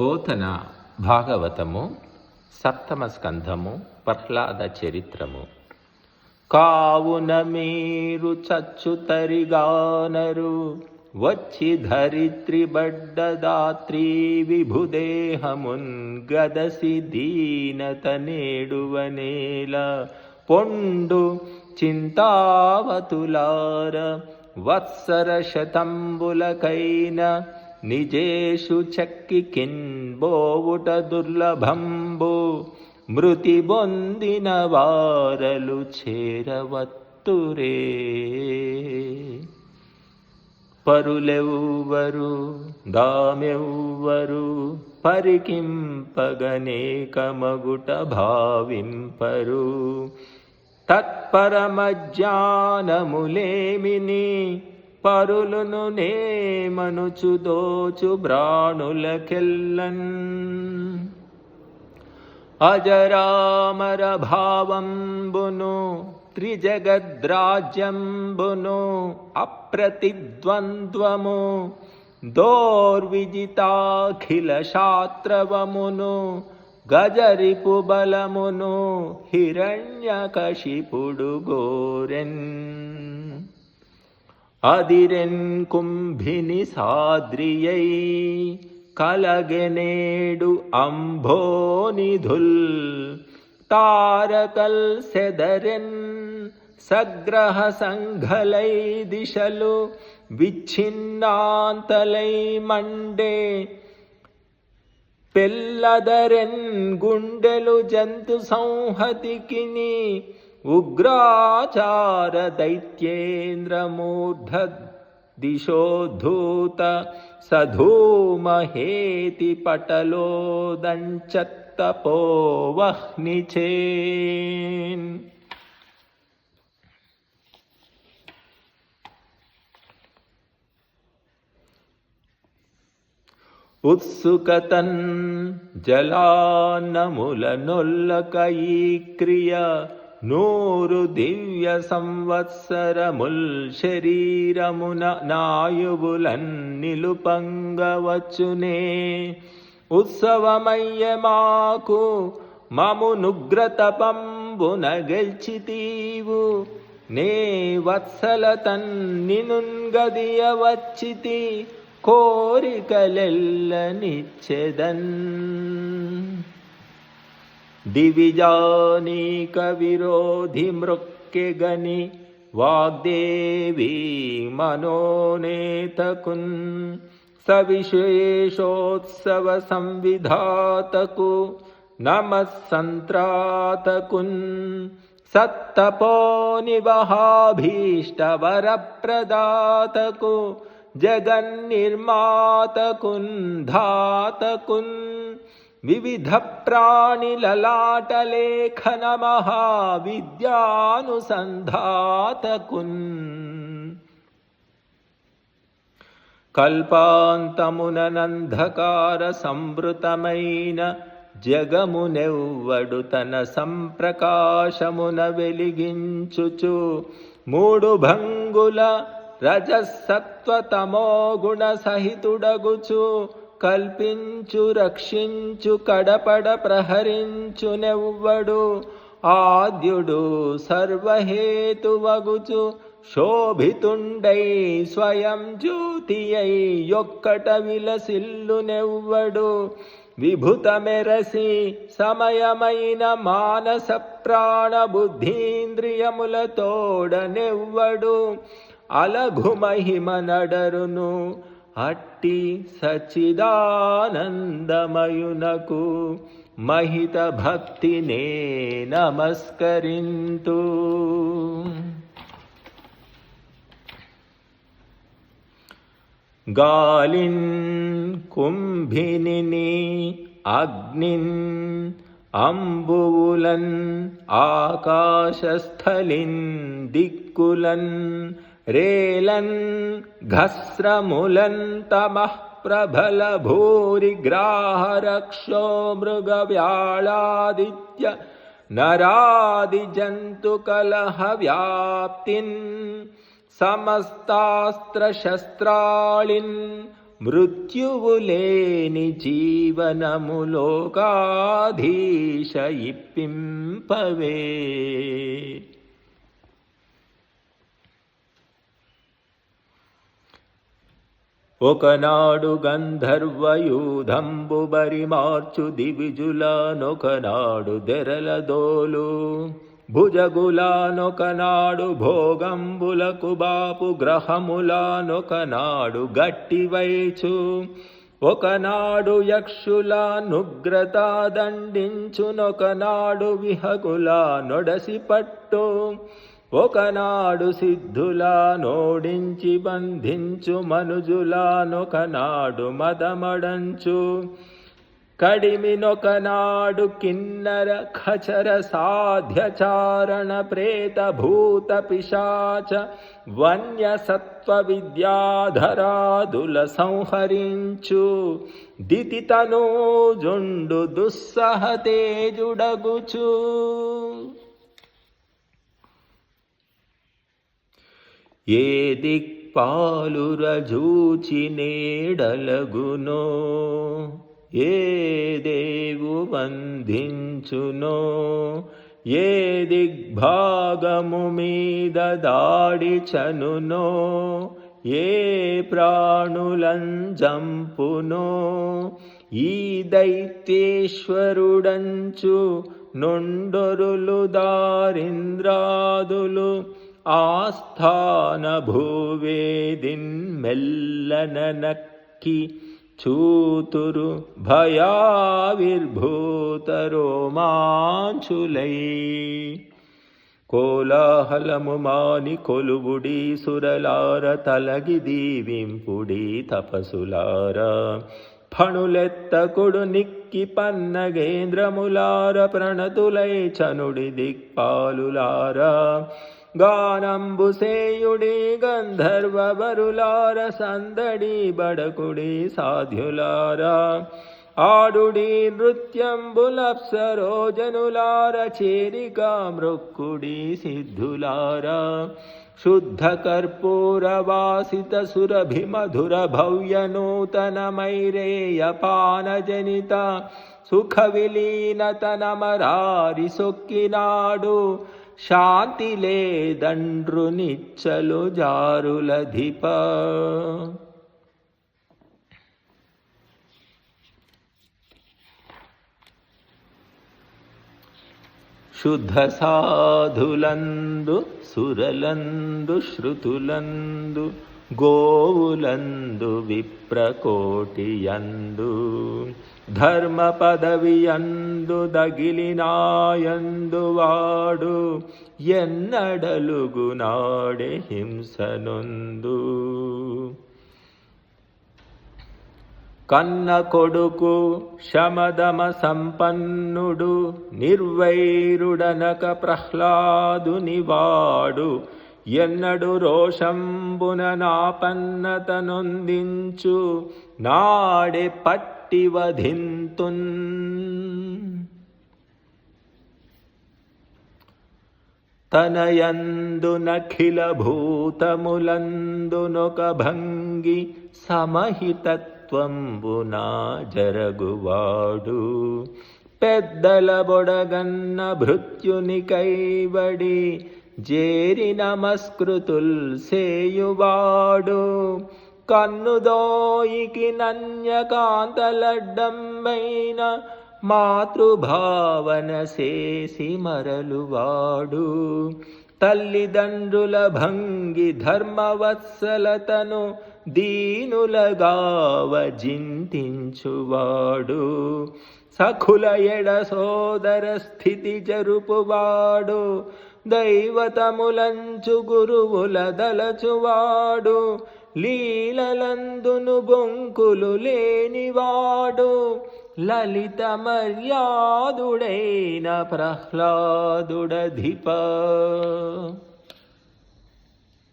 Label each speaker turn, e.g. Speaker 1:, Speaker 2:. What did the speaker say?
Speaker 1: పోతన భాగవతము సప్తమ స్కంధము ప్రహ్లాద చరిత్రము. కావున మీరు చచ్చుతరిగానరు వచ్చి ధరిత్రి బడ్డదాత్రి విభుదేహమున్ గదసి దీనత నేడువనేల. పొండు చింతావతులార వత్సర శతంబులకైన నిజేషు చక్కి కిన్బోవుట దుర్లభంబు మృతి బొందిన వారలు చేరవత్తురే. పరులెవ్వరు దామెవ్వరు పరికింపగనేకమగుట భావింపరు. తత్పరమజ్ఞానములేమిని పరులును నేమనుచు దోచు బ్రాణులకెల్లన్. అజరామర భావంబును త్రిజగద్రాజ్యంబును అప్రతిద్వంద్వము దోర్విజితాఖిల శాత్రవమును గజరిపు బలమును హిరణ్యకశిపుడు గోరెన్. అదిరెన్ కుంభిని సాద్రియై కలగెనేడు అంభోనిధుల్ తారకల్ సెదరెన్ సగ్రహ సంఘలై దిశలు విచ్ఛిన్నాంతలై మండే. పెల్లదరెన్ గుండెలు జంతు సంహతికిని ఉగ్రాచార దైత్యేంద్రమూర్ధ దిశోద్ధూత సధూమహేతి పటలోదంచత్తపోవహ్నిచేన్ ఉత్సుకతన్ జలాన్నముల నొల్లకయీ క్రియ నూరు దివ్య సంవత్సరముల్ శరీరమున నాయువులన్ నిలుపంగవచ్చునే ఉత్సవమయ్య మాకు మము నుగ్రతపంబున గెల్చితీవు. నే వత్సల నినుంగదియ వచ్చితి కోరికలెల్లనిచ్చెదన్. दिविजानीकविरोधिमृक्यगनि वाग्देवी मनोनेतकुन् सविशेषोत्सवसंविधातकु नमः सन्त्रातकुन् सत्तपो निवहाभीष्टवरप्रदातको जगन्निर्मातकुन् धातकुन् వివిధ ప్రాణిలలాటలేఖన మహావిద్యానుసంధాతకున్ కల్పాంతమునంధకార సంవృతమైన జగమునెవ్వడు తన సంప్రకాశమున వెలిగించుచు మూడు భంగుల రజసత్వతమో గుణ సహితుడగుచు కల్పించు రక్షించు కడపడ ప్రహరించునెవ్వడు ఆద్యుడు సర్వహేతువగుచు శోభితుండై స్వయం జ్యోతి అయి యొక్కట విలసిల్లునెవ్వడు విభుత మెరసి సమయమైన మానస ప్రాణ బుద్ధీంద్రియములతోడనెవ్వడు అలఘు మహిమ నడరును అట్టి సచిదానందమయునకు మహిత భక్తినే నమస్కరింతు. గాలిన్ కుంభిని అగ్నిన్ అంబువులన్ ఆకాశస్థలిన్ దిక్కులన్ रेलन् घस्रमुलन्तमः प्रबल मृगव्याळादित्य नरादिजन्तुकलहव्याप्तिन् समस्तास्त्रशस्त्रालिन् मृत्युवुलेनि जीवनमुलोकाधीशयि ఒకనాడు గంధర్వయూధంబు బరిమార్చు దివిజులనొకనాడు దెరలదోలు భుజగులానొకనాడు భోగంబులకు బాపు గ్రహములానొకనాడు గట్టివైచు ఒకనాడు యక్షుల నుగ్రత దండించునొకనాడు విహగుల నొడసి పట్టు. ఒకనాడు సిద్ధులా నోడించి బంధించు మనుజులానొకనాడు మదమడంచు. కడిమినొకనాడు కిన్నర ఖచర సాధ్యచారణ ప్రేత భూత పిశాచ వన్య సత్వ విద్యాధరాదుల సంహరించు. దితితను జుండు దుస్సహ తేజుడగుచు. ఏ దిక్పాలురజూచి నేడలగునో? ఏ దేవు బంధించునో ఏ దిగ్భాగము మీద దాడి చనునో? ఏ ప్రాణులంజంపునో ఈ దైత్యేశ్వరుడంచు నుండొరులు దారింద్రాదులు ఆస్థాన భూవేదిన్ చూతురు భయావిర్భూతరో మాంచులై కోలాహలము మాని కొలువుడి సురలార తలగి దీవింపుడి తపసులార. ఫణులెత్తకుడు నిక్కి పన్నగేంద్రములార ప్రణతులై చనుడి దిక్పాలులారా. గానంబుసేయుడి గంధర్వ బరులార సందడి బడకుడి సాధ్యులారా. ఆడుడి నృత్యంబులప్సరోజనులార చేరిక మృక్కుడి సిద్ధులారా. శుద్ధ కర్పూర వాసిత సురభి మధుర భవ్య నూతన మైరేయ పానజనిత సుఖ విలీనతనమరారి సొక్కినాడు. శాంతి లేదండ్రు నిచ్చలు జారులధిప శుద్ధ సాధులందు సురలందు శృతులందు గోవులందు విప్రకోటియందు. ధర్మ పదవియందు దగిలినాయందు వాడు ఎన్నడలుగునాడే హింసనొందు. కన్న కొడుకు శమదమ సంపన్నుడు నిర్వైరుడనక ప్రహ్లాదునివాడు ఎన్నడు రోషంబున నాపన్నతనొందించు. నాడే పట్టి వధింతున్ తనయందునఖిల భూతములందునొక భంగి సమహితత్వంబునా జరగువాడు. పెద్దల బొడగన్న భృత్యుని కైబడి జేరి నమస్కృతుల్ సేయువాడు. కన్నుదోయికి నన్యకాంతలడ్డంబైన మాతృభావన చేసి మరలువాడు. తల్లిదండ్రుల భంగి ధర్మవత్సలతను దీనులగావ జింతించువాడు సఖుల ఎడ సోదర స్థితి జరుపువాడు. దైవతములంచు గురువుల దలచువాడు. లీలలందును బొంకులు లేనివాడు లలిత మర్యాదుడైన ప్రహ్లాదుడధిప.